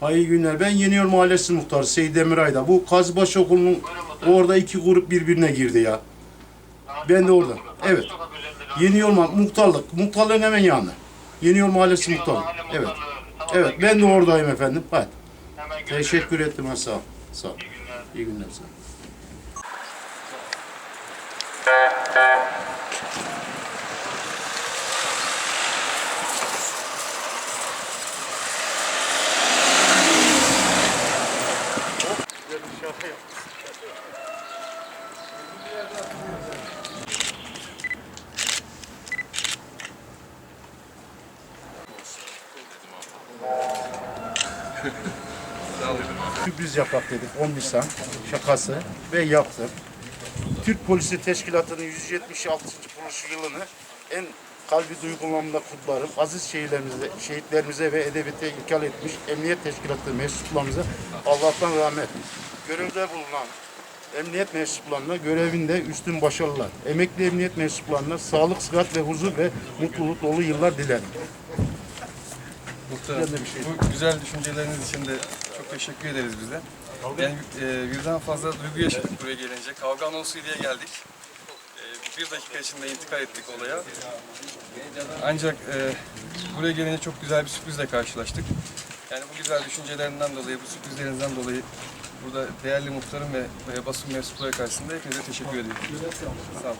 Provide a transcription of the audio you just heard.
Hayırlı günler. Ben Yeniyor Mahallesi Muhtarı Seyit Demiray'da. Bu Kazıbaşı Okulu'nun orada iki grup birbirine girdi ya. Ben de orada. Evet. Yeniyor Muhtarlık. Muhtarlığın hemen yanı. Yeniyor Mahallesi Muhtarlık. Evet. Evet ben de oradayım efendim. Hadi. Teşekkür ettim. Ha, sağ ol. Sağ ol. İyi günler. Sağ ol. Sürpriz yapak dedik 11 saat şakası ve yaptık. Türk Polisi Teşkilatı'nın 176. kuruluş yılını en kalbi duygulamda kutlarım. Aziz şehirlerimize, şehitlerimize ve edebiyete ilkal etmiş emniyet teşkilatı mensuplarımıza Allah'tan rahmet. Görevde bulunan emniyet mensuplarına görevinde üstün başarılar. Emekli emniyet mensuplarına sağlık, sıhhat ve huzur ve mutluluk dolu yıllar dilerim. Muhtarım, bir şey- bu güzel düşünceleriniz için de çok teşekkür ederiz biz de. Yani e, birden fazla duygu yaşadık buraya gelince. Kavga anonsu diye geldik. E, bir dakika içinde intikal ettik olaya. Ancak e, buraya gelince çok güzel bir sürprizle karşılaştık. Yani bu güzel düşüncelerinden dolayı, bu sürprizlerinizden dolayı burada değerli muhtarım ve, basın mensupları karşısında hepinize teşekkür ediyorum. Sağ olun.